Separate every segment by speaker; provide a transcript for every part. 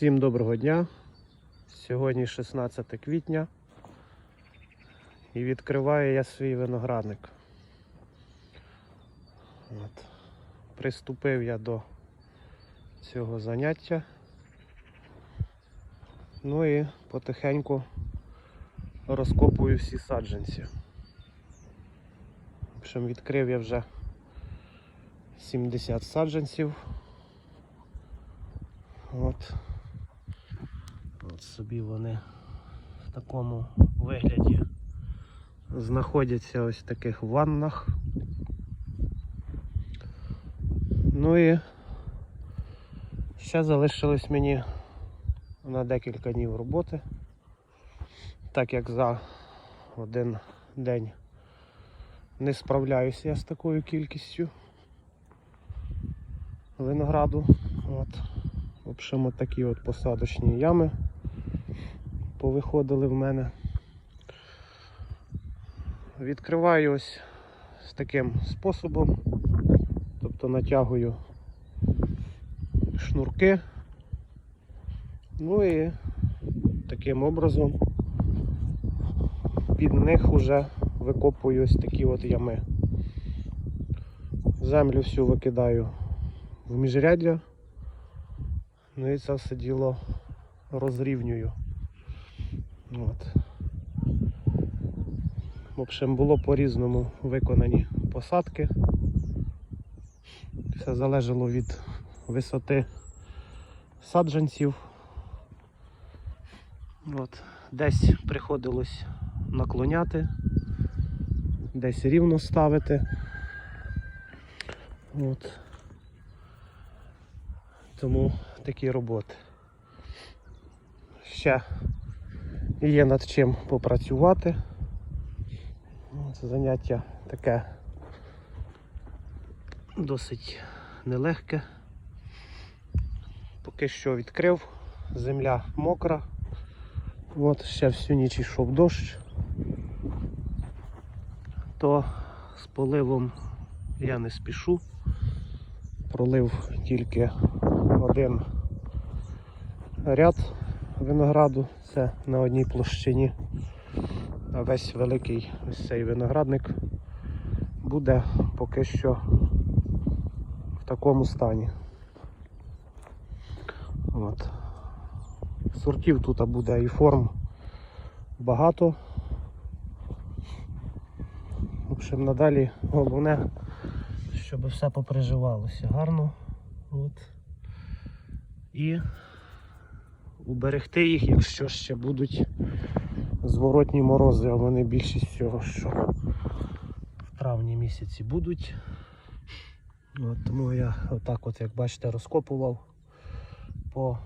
Speaker 1: Всім доброго дня. Сьогодні 16 квітня і відкриваю я свій виноградник. От. Приступив я до цього заняття. Ну і потихеньку розкопую всі саджанці. В общем, відкрив я вже 70 саджанців. От. От собі вони в такому вигляді знаходяться ось в таких ваннах. Ну і ще залишилось мені на декілька днів роботи, так як за один день не справляюся я з такою кількістю винограду. От. В общем, от такі от посадочні ями повиходили в мене. Відкриваю ось з таким способом, тобто натягую шнурки, ну і таким образом під них вже викопую ось такі от ями. Землю всю викидаю в міжряддя. Ну і це все діло розрівнюю. От. В общем, було по-різному виконані посадки. Все залежало від висоти саджанців. От. Десь приходилось наклоняти, десь рівно ставити. От. Тому такі роботи. Ще є над чим попрацювати. Це заняття таке досить нелегке. Поки що відкрив, земля мокра. От ще всю ніч йшов дощ, то з поливом я не спішу. Пролив тільки один ряд винограду, це на одній площині. А весь великий ось цей виноградник буде поки що в такому стані. От. Сортів тут буде і форм багато. В общем, надалі головне, щоб все поприживалося гарно. От. І уберегти їх, якщо ще будуть зворотні морози, а вони більшість всього, що в травні місяці будуть. От, тому я отак от, як бачите, розкопував по,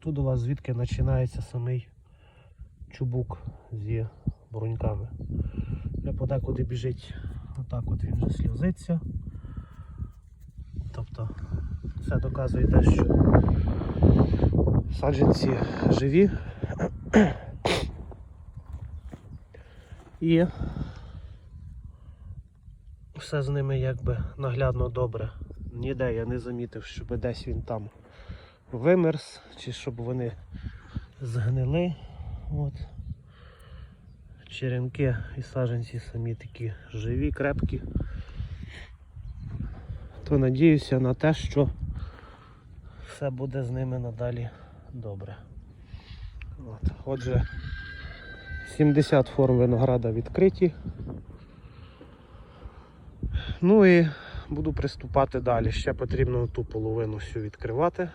Speaker 1: тут у вас звідки починається самий чубук зі бруньками. Я подекуди біжить, отак от він вже сльозиться. Тобто це доказує те, що саджанці живі і все з ними якби наглядно добре. Ніде я не замітив, щоб десь він там вимерз, чи щоб вони згнили. От. Черенки і саджанці самі такі живі, крепкі то надіюся на те, що все буде з ними надалі добре. От. Отже, 70 форм винограда відкриті. Ну і буду приступати далі. Ще потрібно ту половину всю відкривати.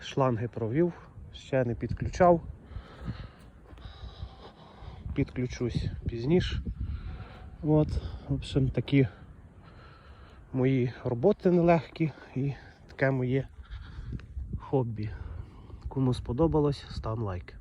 Speaker 1: Шланги провів, ще не підключав. Підключусь пізніше. От, в общем, такі мої роботи нелегкі і таке моє хобі. Кому сподобалось, став лайк.